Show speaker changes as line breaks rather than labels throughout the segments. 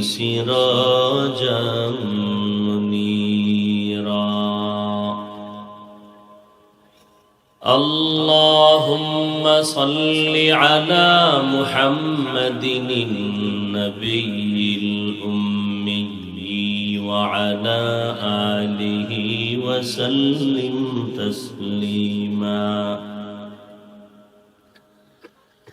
وسراجا منيرا. اللهم صل على محمد النبي الأمي وعلى آله وسلم تسليما.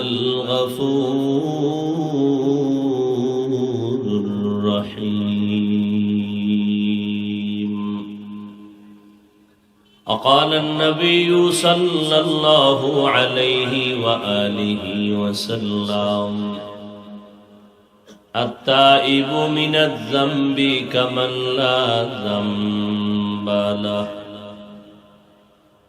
الغفور الرحيم. وقال النبي صلى الله عليه وآله وسلم التائب من الذنب كمن لا ذنب له.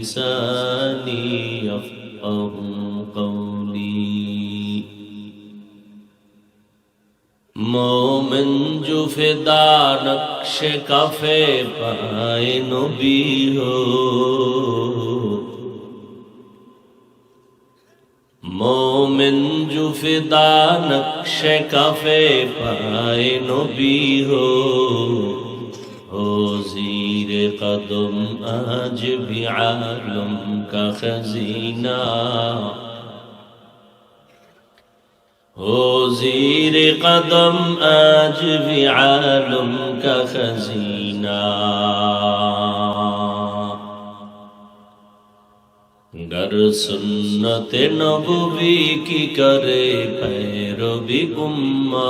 لساني يفقه قولي مومن جو فدا نقش کفے پائے نبی ہو مومن جو فدا نقش کفے پائے نبی ہو ہو زی कदम आज भी आलम का खजीना हो जीर कदम आज भी आलम का खजीना गर सुन्नत नबी की करे पैरो भी उम्मा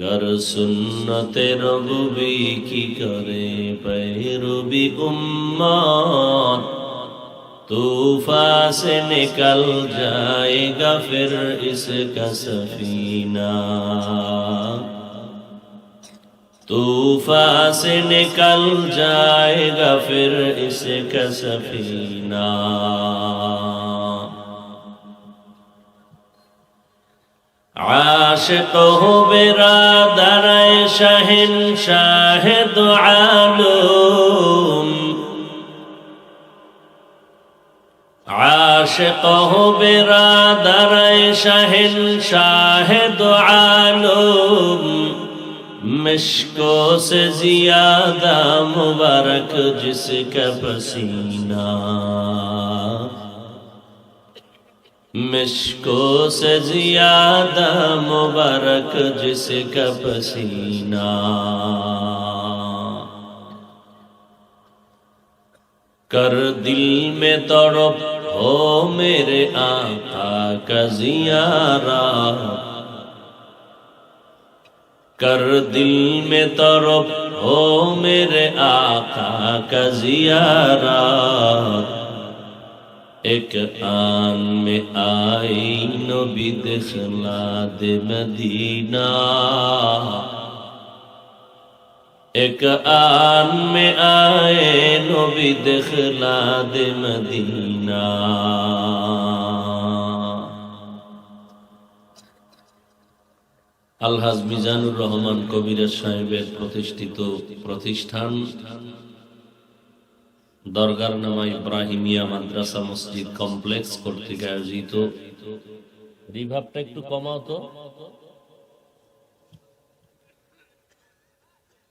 गर सुन्नत रघुबी की करे पैरुबी उम्मात तूफा से निकल जाएगा फिर इसका सफीना तूफा से निकल जाएगा फिर इसका सफीना আশেক হবেরা দাঁড়ায় শাহিন শাহেদ আলম। আশেক হবেরা দাঁড়ায় শাহিন শাহেদ আলম। مشکو سے زیادہ مبارک جس کا پسینہ مشکو سے زیادہ مبارک جس کا پسینہ کر دل میں تڑپ ہو میرے آقا کا زیارہ کر دل میں تڑپ ہو میرے آقا کا زیارہ এক আন মে আই নবী দেখলা দে আন মে আয় নবী দেখলা দে মদিনা আলহাজ মিজানুর রহমান কবিরা সাহেবের প্রতিষ্ঠিত প্রতিষ্ঠান দরগার নামা ইব্রাহিমিয়া মাদ্রাসা মসজিদ কমপ্লেক্স কর্তৃক আয়োজিত। রিভাবটা একটু কমাও তো।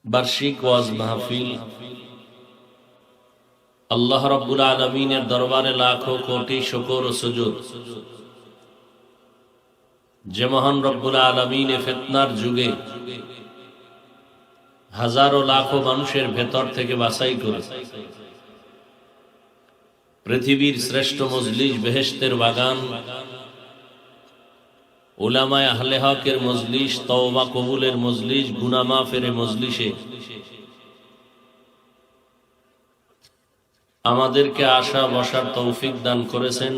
বার্ষিক ওয়াজ মাহফিল। আল্লাহ রব্বুল আলমিনের দরবারে লাখো কোটি শকর ও সুযোগ যে মহান রব্বুল আলমিনে ফেতনার যুগে হাজারো লাখো মানুষের ভেতর থেকে বাছাই করে পৃথিবীর শ্রেষ্ঠ মজলিস বেহেস্তের বাগান। ওলামায় আহলে হকের মজলিস, তওবা কবুলের মজলিস গুনামা ফেরে মজলিসে। আমাদেরকে আশা বসার তৌফিক দান করেছেন।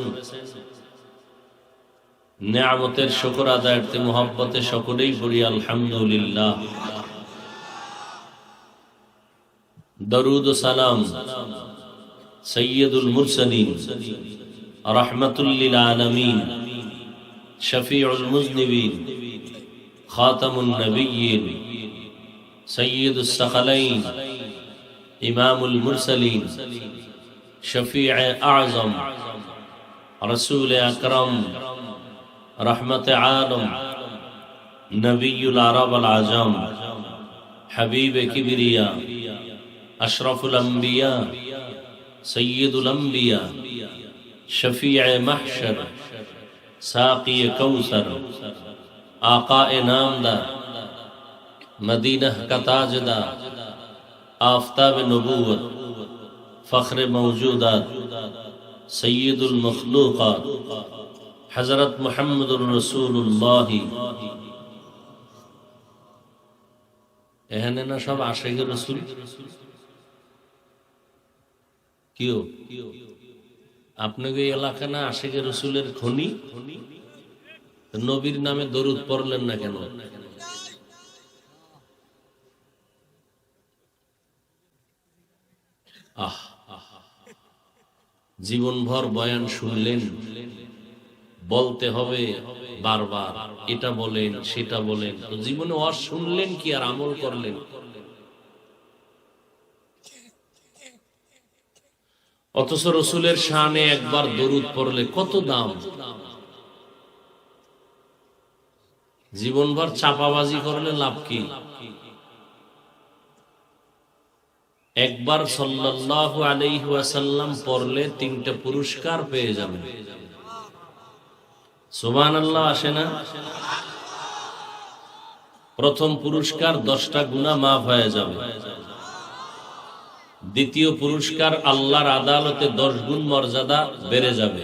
নেয়ামতের শকর আদায়তে মোহাব্বতে সকলেই পড়ি, আলহামদুলিল্লাহ। দরুদ সালাম। সৈয়দুল মুরসলিম রহমতুল্লিল আলমিন শফিউল মুজনিবিন খাতামুল নবীন সৈয়দুল সখলাইন ইমামুল মুরসলিন শফি আজম রসুল আকরম رحمت عالم نبی العرب العظم حبیب کبریا اشرف الانبیاء সৈয়দুল আম্বিয়া শফিয়ায় মাহশর, সাকিয়ে কৌসর আকায়ে নামদার মদিনা কতাজদা, আফতাব নবুয়ত ফখরে মৌজুদাত সৈয়দুল মখলুকাত হজরত মোহাম্মদুর রসুল্লাহ এখানে না সব আশেখ রসুল? কিও? আপনাকে এলাকা না আশেখ রসুলের খনি? নবীর নামে দরুদ পড়লেন না কেন? আহ, জীবনভর বয়ান শুনলেন। বলতে হবে বারবার, এটা বলেন, সেটা বলেন। জীবনে ওয়াজ শুনলেন কি আর আমল করলেন? অথচ রসুলের শানে একবার দরুদ পড়লে কত দাম? জীবনভর চাপাবাজি করলে লাভ কি? একবার সাল্লাল্লাহু আলাইহি ওয়াসাল্লাম পড়লে তিনটা পুরস্কার পেয়ে যাবেন। সুবান আল্লাহ আসে না? প্রথম পুরস্কার দশটা গুণা মাফ হয়ে যাবে। দ্বিতীয় পুরস্কার আল্লাহর আদালতে দশ গুণ মর্যাদা বেড়ে যাবে।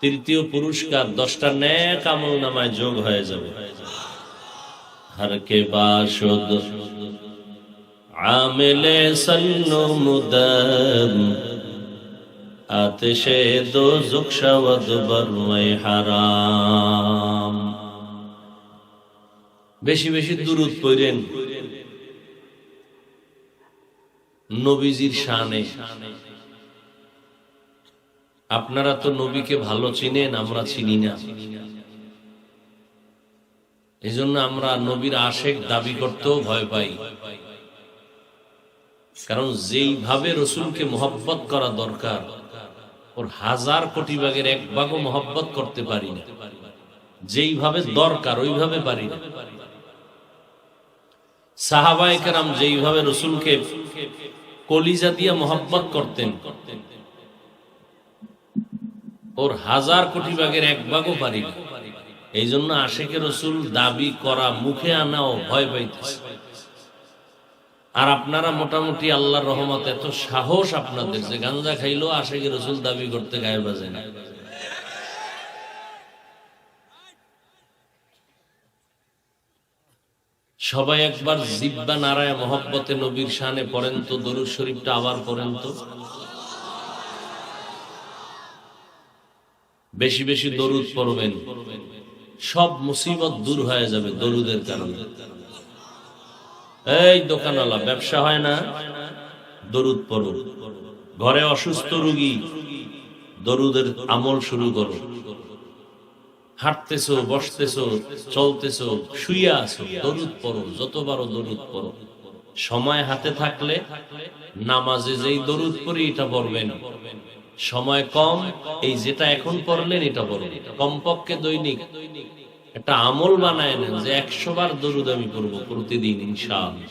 তৃতীয় পুরস্কার দশটা ন্যাক আমল নামায় যোগ হয়ে যাবে। আমেলে সন্নু মুদম। আতশে দো জুকশাওয়াদ বরমাই হারাম। বেশি বেশি দূরত পড়েন। নবীজির শানে। আপনারা তো নবীকে ভালো চিনেন, আমরা চিনি না। এই জন্য আমরা নবীর আশেক দাবি করতেও ভয় পাই। কারণ যেইভাবে রসুলকে মোহব্বত করা দরকার, ওর হাজার কোটি ভাগের এক ভাগও মোহব্বত করতে পারি না। যেইভাবে দরকার, ওইভাবে পারি না। সাহাবায়ে কেরাম যেইভাবে রসুলকে কলিজা দিয়ে মোহব্বত করতেন, ওর হাজার কোটি ভাগের এক ভাগও পারি না। এই জন্য আশেকে রসুল দাবি করা, মুখে আনাও ভয় পাইতেছে। আর আপনারা মোটামুটি আল্লাহর রহমত, এত সাহস আপনাদের যে গাঞ্জা খাইলেও আশেকে রসুল দাবি করতে গায়ে বাজে না। সবাই একবার জিব্বা নারায় মহব্বতে নবীর শানে পড়েন তো, দরুদ শরীফটা আবার পড়েন তো। বেশি বেশি দরুদ পড়বেন। সব মুসিবত দূর হয়ে যাবে দরুদের কারণে। এই দোকানওয়ালা, ব্যবসা হয় না? দরুদ পড়ো। ঘরে অসুস্থ রুগী, দরুদের আমল শুরু করো। হাঁটতেছো, বসতেছো, চলতেছো, শুইয়া আছো, দরুদ পড়ো, যতবারও দরুদ পড়ো। সময় হাতে থাকলে নামাজে যেই দরুদ পড়ি, এটা পড়বেন। সময় কম, এই যেটা এখন পড়লেন, এটা পড়বেন কমপক্ষে দৈনিক একটা আমল বানায় নেন যে একশো বার দরুদ আমি পড়ব প্রতিদিন, ইনশাআল্লাহ।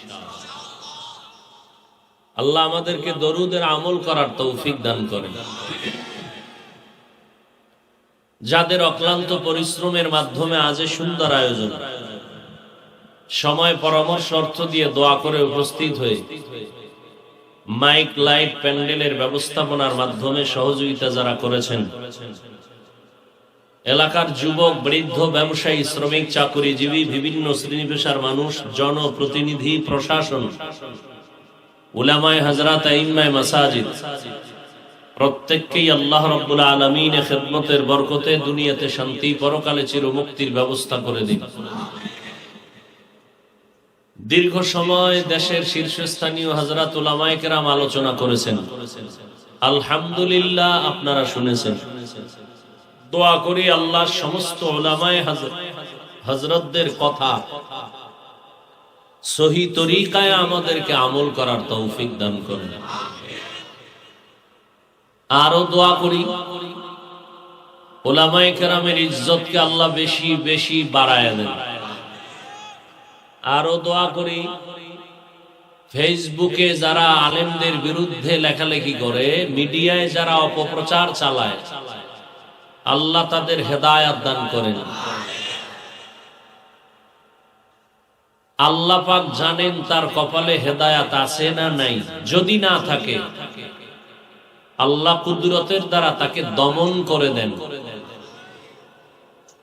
আল্লাহ আমাদেরকে দরুদের আমল করার তৌফিক দান করেন। যাদের অক্লান্ত পরিশ্রমের মাধ্যমে আজ সুন্দর আয়োজন। সময় পরামর্শ অর্থ দিয়ে দোয়া করে উপস্থিত হয়ে মাইক, লাইট, প্যান্ডেলের ব্যবস্থাপনার মাধ্যমে সহযোগিতা যারা করেছেন। এলাকার যুবক, বৃদ্ধ, ব্যবসায়ী, শ্রমিক, চাকরিজীবী, বিভিন্ন শ্রেণি পেশার মানুষ, জনপ্রতিনিধি, প্রশাসন, উলামায় হাজরাত আইম্মায় মাসাজিদ প্রত্যেককেই আল্লাহ রব্বুল আলমিনে খেদমতের বরকতে দুনিয়াতে শান্তি পরকালে চির মুক্তির ব্যবস্থা করে দিন। দীর্ঘ সময় দেশের শীর্ষস্থানীয় হাজরাত উলামায়কেরাম আলোচনা করেছেন। আলহামদুলিল্লাহ আপনারা শুনেছেন। দোয়া করি আল্লাহ সমস্ত ওলামায় হজরতদের কথা সহি তরিকায় আমাদেরকে আমল করার তৌফিক দান করেন। আরও দোয়া করি। ওলামায় কেরামের ইজ্জতকে আল্লাহ বেশি বেশি বাড়ায় দেন। আরও দোয়া করি, ফেসবুকে যারা আলেমদের বিরুদ্ধে লেখালেখি করে, মিডিয়ায় যারা অপপ্রচার চালায়, আল্লাহ তাদের হেদায়াত দান করেন। আল্লাহ পাক জানেন তার কপালে হেদায়াত আছে না নাই। যদি না থাকে আল্লাহ কুদরতের দ্বারা তাকে দমন করে দেন।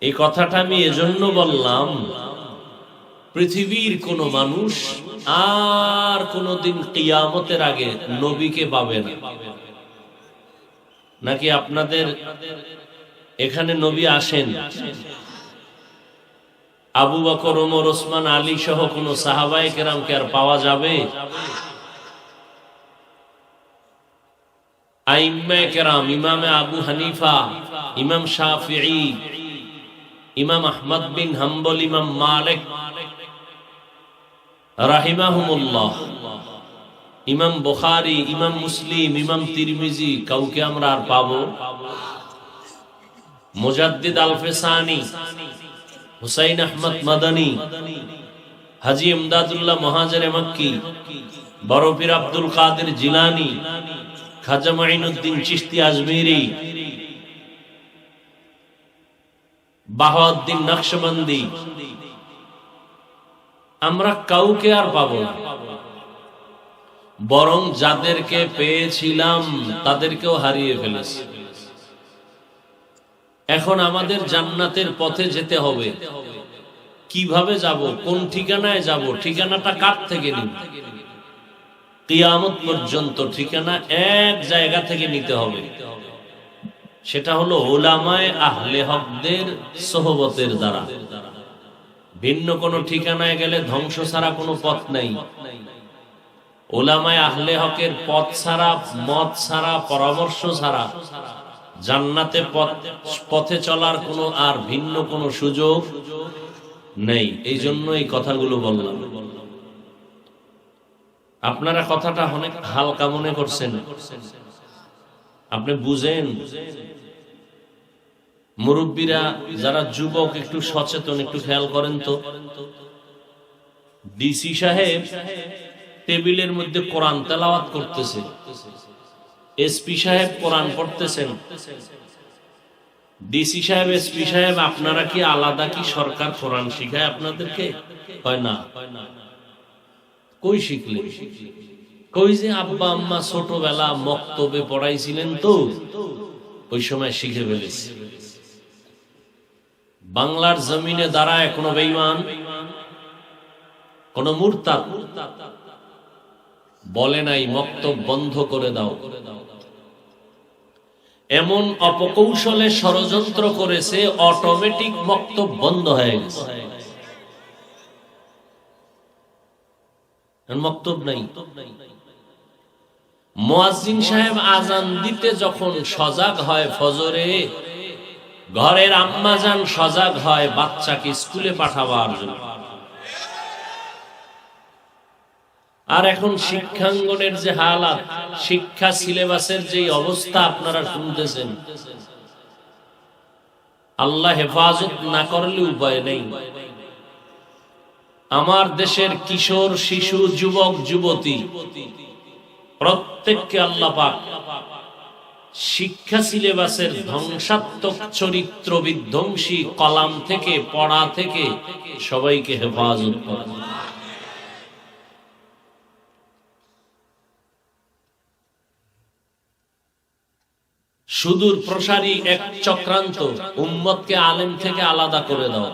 এই কথাটা আমি এজন্য বললাম, পৃথিবীর কোন মানুষ আর কোনদিন কিয়ামতের আগে নবীকে পাবে না। নাকি আপনাদের এখানে নবী আসেন? আবু বকর, ওমর, ওসমান, আলী সহ কোন সাহাবাই কেরামকে আর পাওয়া যাবে? হানিফা, ইমাম শাফিঈ, ইমাম আহমদ বিন হাম্বল, ইমাম ইমাম বুখারী, ইমাম মুসলিম, ইমাম তিরমিজি, কাউকে আমরা আর পাবো? মুজাদ্দিদ আলফেসানি, হুসাইন আহমদ মাদানী, হাজি ইমদাদুল্লাহ মহাজরে মক্কি বরফির আব্দুল কাদের জিলানি খাজা মাইনুদ্দিন চিশতি আজমিরি, বাহাউদ্দিন নকশবন্দি, আমরা কাউকে আর পাব না। বরং যাদেরকে পেয়েছিলাম, তাদেরকেও হারিয়ে ফেলেছি। এখন আমাদের জান্নাতের পথে যেতে হবে। কীভাবে যাব, কোন ঠিকানায় যাব, ঠিকানাটা কার থেকে নিব? কিয়ামত পর্যন্ত ঠিকানা এক জায়গা থেকে নিতে হবে। সেটা হলো ওলামায় আহলে হকদের সোহবতের দ্বারা। ভিন্ন কোনো ঠিকানায় গেলে ধ্বংস ছাড়া কোনো পথ নাই। ওলামায় আহলে হকের পথ ছাড়া, মত ছাড়া, পরামর্শ ছাড়া জান্নাতে পথে চলার কোনো আর ভিন্ন কোনো সুযোগ নেই। এই জন্য এই কথাগুলো বললাম। আপনারা কথাটা অনেক হালকা মনে করছেন। আপনি বুঝেন। মুরব্বীরা, যারা যুবক, একটু সচেতন, একটু খেয়াল করেন তো। ডিসি সাহেব টেবিলের মধ্যে কোরআন তেলাওয়াত করতেছে। এসপি সাহেব কোরআন পড়তেছেন। ডিসি সাহেব, এসপি সাহেব, আপনারা কি আলাদা কি সরকার কোরআন শিখায় আপনাদেরকে? হয় না? কই শিখলে? কই যে আব্বা আম্মা ছোটবেলা মক্তবে পড়াইছিলেন তো? ওই সময় শিখে ফেলেছি। বাংলার জমিনে দাঁড়ায় কোনো বেইমান কোন মূর্তা বলে নাই, মক্তব বন্ধ করে দাও। এমন অপকৌশলে ষড়যন্ত্র করেছে অটোমেটিক মক্তব বন্ধ হয়ে গেছে। মক্তব নাই। মোয়াজিন সাহেব আজান দিতে যখন সজাগ হয় ফজরে, ঘরের সজাগ হয় বাচ্চাকে স্কুলে পাঠাবার জন্য। আর এখন শিক্ষাঙ্গনের যে হালাত, শিক্ষা সিলেবাসের যে অবস্থা আপনারা শুনতেছেন, আল্লাহ হেফাজত না করলে উপায় নেই। আমার দেশের কিশোর, শিশু, যুবক, যুবতী, প্রত্যেককে আল্লাহ পাক শিক্ষা সিলেবাসের ধ্বংসাত্মক চরিত্র বিধ্বংসী কলাম থেকে, পড়া থেকে সবাইকে হেফাজত সুদূর প্রসারী এক চক্রান্ত, উম্মতকে আলেম থেকে আলাদা করে দাও।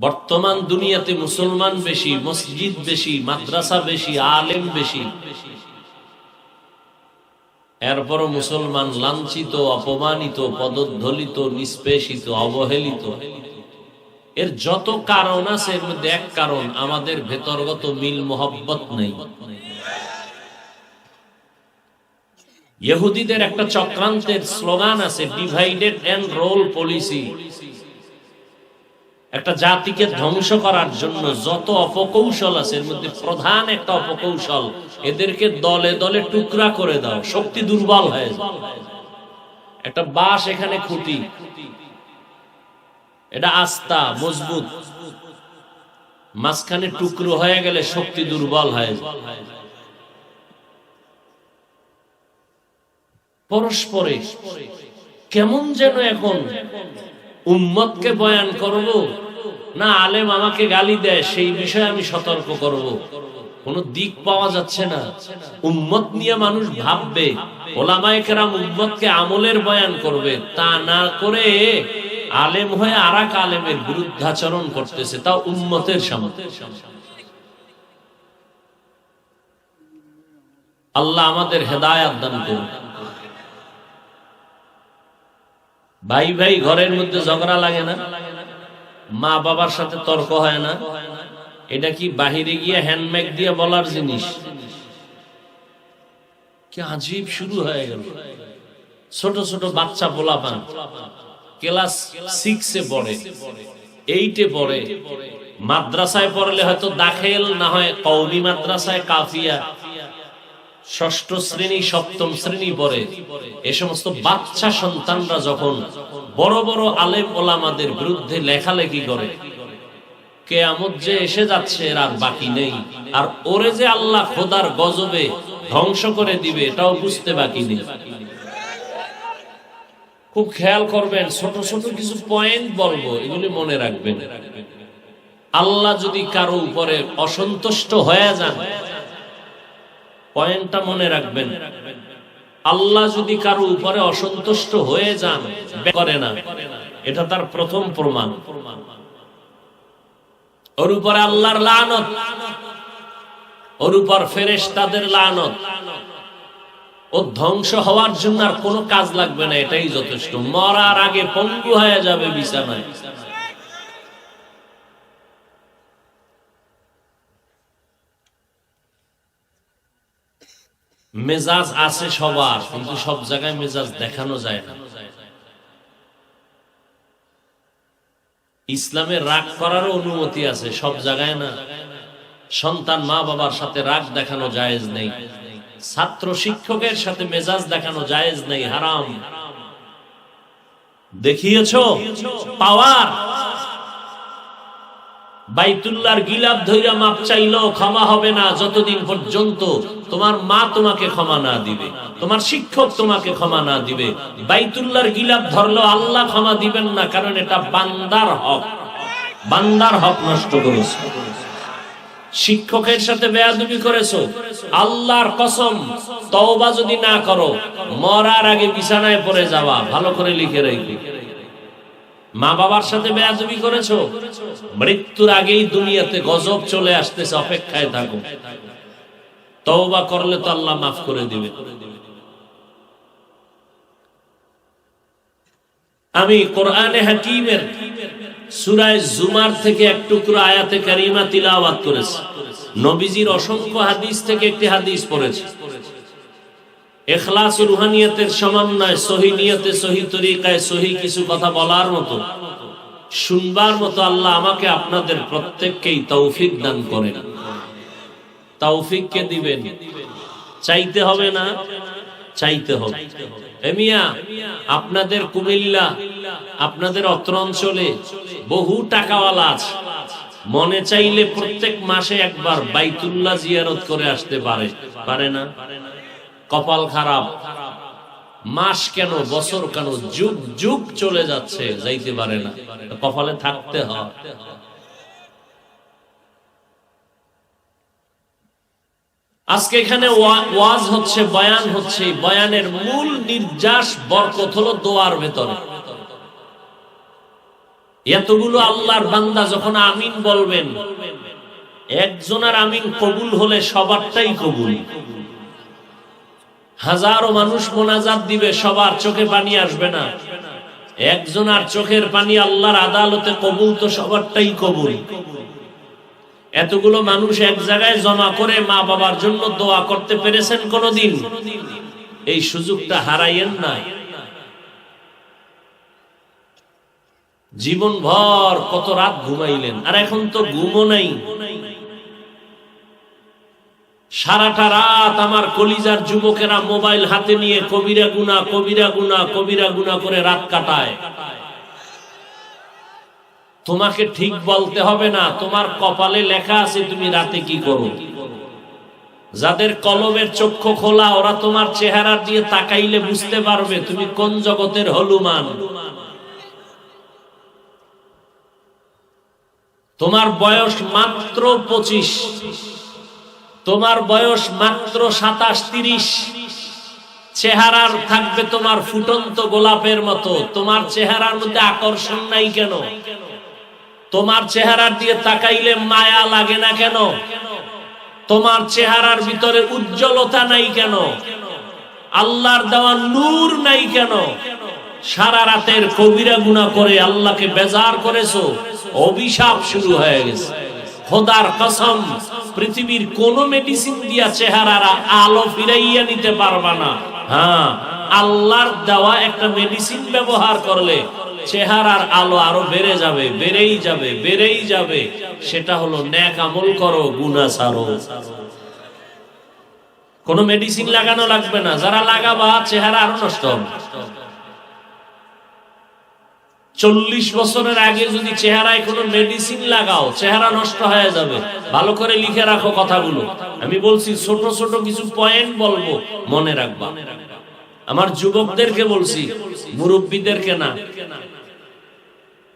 বর্তমান দুনিয়াতে মুসলমান বেশি, মসজিদ বেশি, মাদ্রাসা বেশি, আলেম বেশি। এরপরও মুসলমান লাঞ্ছিত, অপমানিত পদধলিত নিষ্পেষিত, অবহেলিত। এর যত কারণ আছে, এর মধ্যে এক কারণ, আমাদের ভেতরগত মিল মোহব্বত নেই। ইহুদিদের একটা চক্রান্তের স্লোগান আছে ডিভাইডেড এন্ড রোল পলিসি একটা জাতিকে ধ্বংস করার জন্য যত অপকৌশল আছে, এর মধ্যে প্রধান একটা অপকৌশল, এদেরকে দলে দলে টুকরা করে দাও, শক্তি দুর্বল হয়ে একটা বাস এখানে খুঁটি। এটা আস্থা মজবুত। মাঝখানে টুকরো হয়ে গেলে শক্তি দুর্বল হয়ে পরস্পরে কেমন যেন এখন উম্মতকে বয়ান করব? না আলেম আমাকে গালি দেয়, সেই বিষয়ে আমি সতর্ক করব। কোন দিক পাওয়া যাচ্ছে না। উম্মত নিয়ে মানুষ ভাববে, ওলামায় কেরাম উম্মতকে আমলের বয়ান করবে। তা না করে আলেম হয়ে আর এক আলেমের বিরুদ্ধাচরণ করতেছে তা উম্মতের সামনে। আল্লাহ আমাদের হেদায়াত দান করুন। ভাই ভাই ঘরের মধ্যে ঝগড়া লাগে না। মা বাবার সাথে তর্ক হয় না। এটা কি বাহিরে গিয়ে হ্যান্ডম্যাগ দিয়ে বলার জিনিস? কি আজীব শুরু হয়ে গেল। ছোট ছোট বাচ্চা পোলা পান ক্লাস সিক্সে পড়ে এইটে পড়ে। মাদ্রাসায় পড়লে হয়তো দাখেল, না হয় কৌমি মাদ্রাসায় কাফিয়া। ষষ্ঠ শ্রেণি, সপ্তম শ্রেণি পরে এ সমস্ত বাচ্চা সন্তানরা যখন বড় বড় আলেম ওলামাদের বিরুদ্ধে লেখালেখি করে, কেয়ামত যে এসে যাচ্ছে, এর আর বাকি নেই। আর ওরে যে আল্লাহ খোদার গজবে ধ্বংস করে দিবে, এটাও বুঝতে বাকি নেই। খুব খেয়াল করবেন, ছোট ছোট কিছু পয়েন্ট বলব, এগুলি মনে রাখবেন। আল্লাহ যদি কারও উপরে অসন্তুষ্ট হয়ে যান পয়েন্টটা মনে রাখবেন। আল্লাহ যদি কারও উপরে অসন্তুষ্ট হয়ে যান করে না। এটা তার প্রথম প্রমাণ। ওর উপরে আল্লাহর লানত। ওর উপর ফেরেশ তাদের লানত। ও ধ্বংস হওয়ার জন্য আর কোনো কাজ লাগবে না, এটাই যথেষ্ট। মরার আগে পঙ্গু হয়ে যাবে বিছানায়। মেজাজ আছে সবার, কিন্তু সব জায়গায় মেজাজ দেখানো যায় না। ইসলামের রাগ করারও অনুমতি আছে, সব জায়গায় না। সন্তান মা বাবার সাথে রাগ দেখানো জায়েজ নেই। ছাত্র শিক্ষকের সাথে মেজাজ দেখানো জায়েজ নেই, হারাম। দেখিয়েছ? পাওয়ার। বাইতুল্লাহর গিলাপ ধইরা মাপ চাইলেও ক্ষমা হবে না যতদিন পর্যন্ত তোমার মা তোমাকে ক্ষমা না দিবে। তোমার শিক্ষক তোমাকে ক্ষমা না দিবে। বাইতুল্লাহর গিলাপ ধরলেও আল্লাহ ক্ষমা দিবেন না, কারণ এটা বান্দার হক। বান্দার হক নষ্ট করেছে। শিক্ষকের সাথে বেয়াদবি করেছ? আল্লাহর কসম, তওবা যদি না করো, মরার আগে বিছানায় পড়ে যাওয়া, ভালো করে লিখে রেখে। মা বাবার সাথে বেয়াদবি করেছ? মৃত্যুর আগেই দুনিয়াতে গজব চলে আসতেছে, অপেক্ষায় থাকো। তওবা করলে তো আল্লাহ মাফ করে দিবে। আমি কোরআনে হাকিমের সুরায় জুমার থেকে এক টুকরো আয়াতে কারিমা তিলাওয়াত করেছি। নবীজির অসংখ্য হাদিস থেকে একটি হাদিস পড়েছি। এখলাস রুহানিয়তের সমন্বয়, সহি নিয়তে, সহি তরিকায়, সহি কিছু কথা বলার মতো, শুনবার মতো আল্লাহ আমাকে আপনাদের প্রত্যেককেই তৌফিক দান করেন। তৌফিক কে দিবেন। চাইতে হবে না, চাইতে হবে। এমিয়া আপনাদের কুমিল্লা, আপনাদের অত্র অঞ্চলে বহু টাকাওয়ালা আছে। মনে চাইলে প্রত্যেক মাসে একবার বাইতুল্লাহ জিয়ারত করে আসতে পারে। পারে না? কপাল খারাপ। মাস কেন, বছর কেন, যুগ যুগ চলে যাচ্ছে, যাইতে পারে না। কপালে থাকতে হয়। আজকে এখানে ওয়া- ওয়াজ হচ্ছে, বয়ান হচ্ছে বয়ানের মূল নির্যাস, বরকত হলো দোয়ার ভেতরে। এতগুলো আল্লাহর বান্দা যখন আমিন বলবেন, একজনের আমিন কবুল হলে সবারটাই কবুল। হাজারো মানুষ মোনাজাত দিবে, সবার চোখে পানি আসবে না। একজন আর চোখের পানি আল্লাহর আদালতে কবুল তো সবারটাই কবুল। এতগুলো মানুষ এক জায়গায় জমা করে মা বাবার জন্য দোয়া করতে পেরেছেন কোনদিন? এই সুযোগটা হারাইয়েন না জীবন ভর কত রাত ঘুমাইলেন, আর এখন তো ঘুমো নাই। সারাটা রাত আমার কলিজার যুবকেরা মোবাইল হাতে নিয়ে কবিরা গুনা কবিরা গুনা কবিরা গুনা করে রাত কাটায়। তোমাকে ঠিক বলতে হবে না, তোমার কপালে লেখা আছে, তুমি রাতে কি করো? যাদের কলমের চক্ষু খোলা, ওরা তোমার চেহারা দিয়ে তাকাইলে বুঝতে পারবে তুমি কোন জগতের হলুমান তোমার বয়স মাত্র পঁচিশ, তোমার বয়স মাত্র সাতাশ, তিরিশ। চেহারার থাকবে তোমার ফুটন্ত গোলাপের মতো, তোমার চেহারার মধ্যে আকর্ষণ নাই কেন? তোমার চেহারার দিয়ে তাকাইলে মায়া লাগে না কেন? তোমার চেহারার ভিতরে উজ্জ্বলতা নাই কেন? আল্লাহর দেওয়া নূর নাই কেন? সারা রাতের কবিরা গুণা করে আল্লাহকে বেজার করেছ, অভিশাপ শুরু হয়ে গেছে। খোদার কসম, পৃথিবীর কোন মেডিসিন দিয়া চেহারার আলো ফিরাইয়া নিতে পারবা না। হ্যাঁ আল্লাহর দেওয়া একটা মেডিসিন ব্যবহার করলে চেহারার আলো আরও বেড়ে যাবে, বেড়েই যাবে বেড়েই যাবে। সেটা হলো ন্যাক আমল করো গুনা সারো কোন মেডিসিন লাগানো লাগবে না। যারা লাগাবা, চেহারা আরও নষ্ট হবে। চল্লিশ বছরের আগে যদি চেহারায় কোনো মেডিসিন লাগাও, চেহারা নষ্ট হয়ে যাবে। ভালো করে লিখে রাখো কথাগুলো। আমি বলছি, ছোট ছোট কিছু পয়েন্ট বলব, মনে রাখবা। আমার যুবকদেরকে বলছি, মুরব্বীদেরকে না।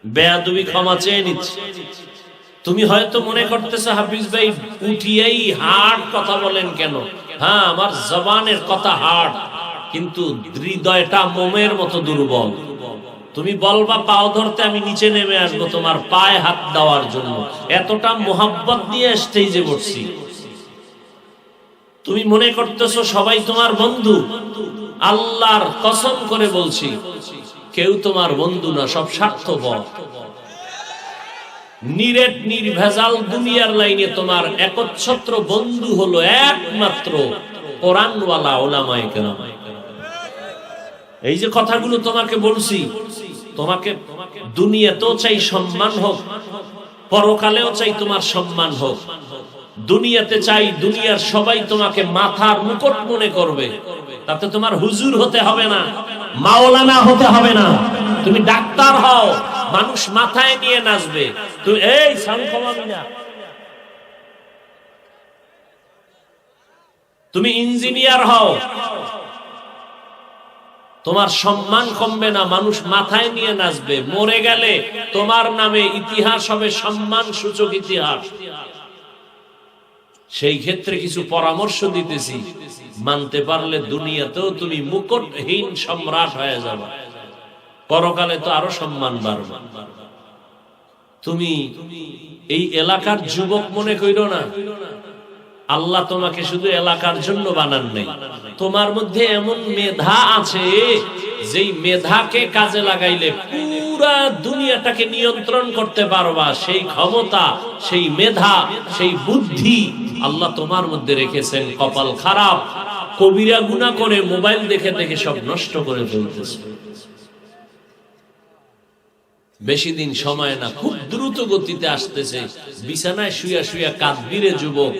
বেয়া তুমি ক্ষমা চেয়ে নিচ্ছি। তুমি হয়তো মনে করতেছো, হাফিজ ভাই, উঠিয়েই হার্ড কথা বলেন কেন? হ্যাঁ আমার জবানের কথা হার্ড, কিন্তু হৃদয়টা মোমের মতো দুর্বল। তুমি বলবা, পাও ধরতে আমি নিচে নেমে আসব তোমার পায়ে হাত দেওয়ার জন্য। এতটা মোহাব্বত নিয়ে দিয়ে স্টেজে বসছি। তুমি মনে করতেছো, সবাই তোমার বন্ধু। আল্লাহর কসম করে বলছি, কেউ তোমার বন্ধু না, সব স্বার্থপর। নিরেট, নির্ভেজাল দুনিয়ার লাইনে তোমার একচ্ছত্র বন্ধু হলো একমাত্র কোরআনওয়ালা ওলামায় কেরাম। এই যে কথাগুলো তোমাকে বলছি, তোমাকে দুনিয়াতেও চাই সম্মান হোক, পরকালেও চাই তোমার সম্মান হোক। দুনিয়াতে চাই, দুনিয়ার সবাই তোমাকে মাথার মুকুট মনে করবে। তাতে তোমার হুজুর হতে হবে না, মাওলানা হতে হবে না। তুমি ডাক্তার হও, মানুষ মাথায় নিয়ে নাচবে। তুমি এই তুমি ইঞ্জিনিয়ার হও, তোমার সম্মান কমবে না, মানুষ মাথায় নিয়ে নাচবে। মরে গেলে তোমার নামে ইতিহাস হবে সম্মান সূচক ইতিহাস। সেই ক্ষেত্রে কিছু পরামর্শ দিতেছি। মানতে পারলে দুনিয়াতেও তুমি মুকুটহীন সম্রাট হয়ে যাবে। পরকালে তো আরও সম্মান বাড়বে। তুমি এই এলাকার যুবক মনে কইরো না, আল্লাহ তোমাকে শুধু এলাকার জন্য বানান নাই। তোমার মধ্যে এমন মেধা আছে যেই মেধাকে কাজে লাগাইলে পুরা দুনিয়াটাকে নিয়ন্ত্রণ করতে পারবা, সেই ক্ষমতা, সেই মেধা, সেই বুদ্ধি আল্লাহ তোমার মধ্যে রেখেছেন। কপাল খারাপ, কবিরা গুণা করে মোবাইল দেখে দেখে সব নষ্ট করে ফেলতেছে। বেশি দিন সময় না, খুব দ্রুত গতিতে আসতেছে। বিছানায় শুয়া শুয়া কাঁদবিরে যুবক।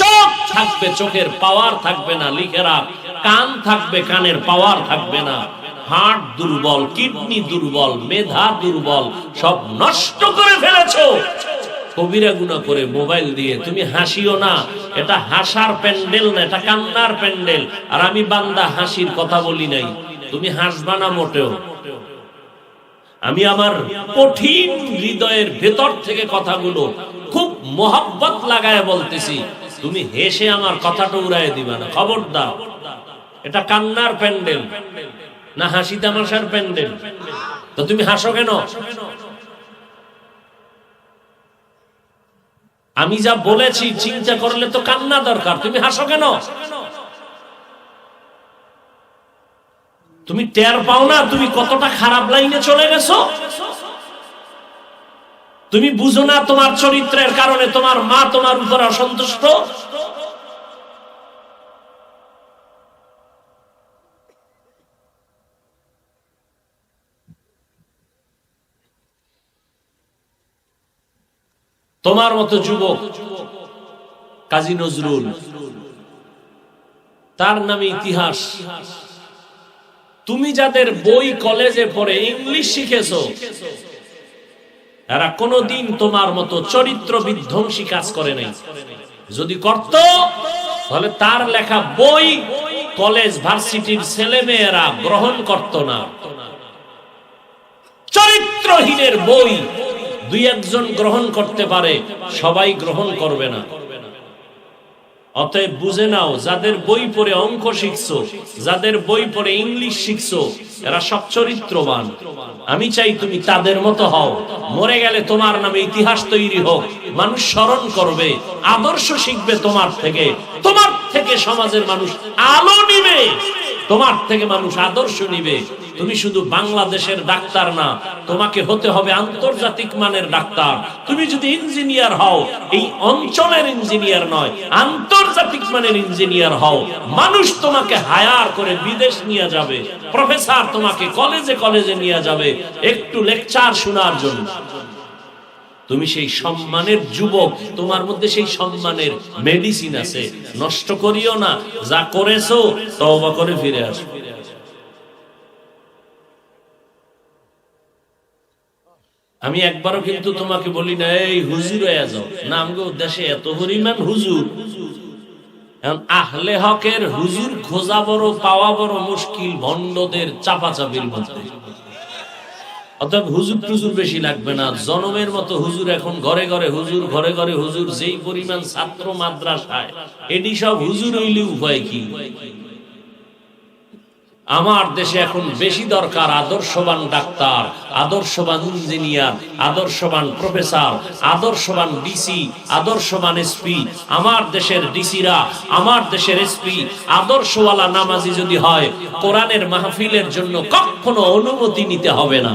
চোখ থাকবে চোখের পাওয়ার থাকবে না, লিখে রাখ। কান থাকবে কানের পাওয়ার থাকবে না। হার্ট দুর্বল, কিডনি দুর্বল, মেধা দুর্বল, সব নষ্ট করে ফেলেছো। কবিরা গুণা করে মোবাইল দিয়ে, তুমি হাসিও না, এটা হাসার প্যান্ডেল না, এটা কান্নার প্যান্ডেল। আর আমি বান্দা হাসির কথা বলি নাই, তুমি হাসবা না মোটেও। আমি আমার কঠিন হৃদয়ের ভেতর থেকে কথাগুলো খুব মোহাব্বত লাগায় বলতেছি, তুমি হেসে আমার কথাটা উড়াই দিবা না। খবর খবরদার, এটা কান্নার প্যান্ডেল। না হাসি তামাশার প্যান্ডেল? তো তুমি হাসো কেন? আমি যা বলেছি, চিন্তা করলে তো কান্না দরকার। তুমি হাসো কেন? তুমি টের পাও না, তুমি কতটা খারাপ লাইনে চলে গেছো? তুমি বুঝো না তোমার চরিত্রের কারণে তোমার মা তোমার উপর অসন্তুষ্ট? তোমার মতো যুবক, কাজী নজরুল, তার নামে ইতিহাস। তুমি যাদের বই কলেজে পড়ে ইংলিশ শিখেছো, এরা কোনদিন তোমার মতো চরিত্র বিধ্বংসী কাজ করে নাই। যদি করত, তাহলে তার লেখা বই কলেজ ভার্সিটির ছেলে মেয়েরা গ্রহণ করত না। চরিত্রহীনের বই দুই একজন গ্রহণ করতে পারে, সবাই গ্রহণ করবে না। অতএব বুঝে নাও, যাদের বই পড়ে অঙ্ক শিখছো, যাদের বই পড়ে ইংলিশ শিখছো, এরা সব চরিত্রবান আমি চাই তুমি তাদের মতো হও। মরে গেলে তোমার নামে ইতিহাস তৈরি হোক। মানুষ স্মরণ করবে, আদর্শ শিখবে তোমার থেকে। তোমার থেকে সমাজের মানুষ আলো নিবে। তোমার থেকে মানুষ আদর্শ নিবে। তুমি শুধু বাংলাদেশের ডাক্তার না, তোমাকে হতে হবে আন্তর্জাতিক মানের ডাক্তার। তুমি যদি ইঞ্জিনিয়ার হও, এই অঞ্চলের ইঞ্জিনিয়ার নয়, আন্তর্জাতিক মানের ইঞ্জিনিয়ার হও। মানুষ তোমাকে হায়ার করে বিদেশ নিয়ে যাবে। প্রফেসর তোমাকে কলেজে কলেজে নিয়ে যাবে। একটু লেকচার শোনার জন্য। তুমি সেই সম্মানের যুবক, তোমার মধ্যে সেই সম্মানের মেডিসিন আছে। নষ্ট করিও না, যা করেছ, তওবা করে ফিরে আসো। আমি একবারও কিন্তু তোমাকে বলি না, এই হুজুর হয়ে যাও। না আমগো দেশে এত পরিমাণ হুজুর। আহলে হকের হুজুর খোঁজা বড়, পাওয়া বড় মুশকিল, ভণ্ডদের চাপাচাপির মধ্যে। অতএব হুজুর টুজুর বেশি লাগবে না। জনমের মতো হুজুর এখন ঘরে ঘরে হুজুর, ঘরে ঘরে হুজুর, যেই পরিমাণ ছাত্র মাদ্রাসায়, এটি সব হুজুর হইলে উপায় কি? আমার দেশে এখন বেশি দরকার আদর্শবান ডাক্তার, আদর্শবান ইঞ্জিনিয়ার, আদর্শবান প্রফেসর, আদর্শবান ডিসি, আদর্শবান এসপি। আমার দেশের ডিসিরা, আমার দেশের এসপি, আদর্শওয়ালা নামাজি যদি হয়, কোরআনের মাহফিলের জন্য কখনো অনুমতি নিতে হবে না।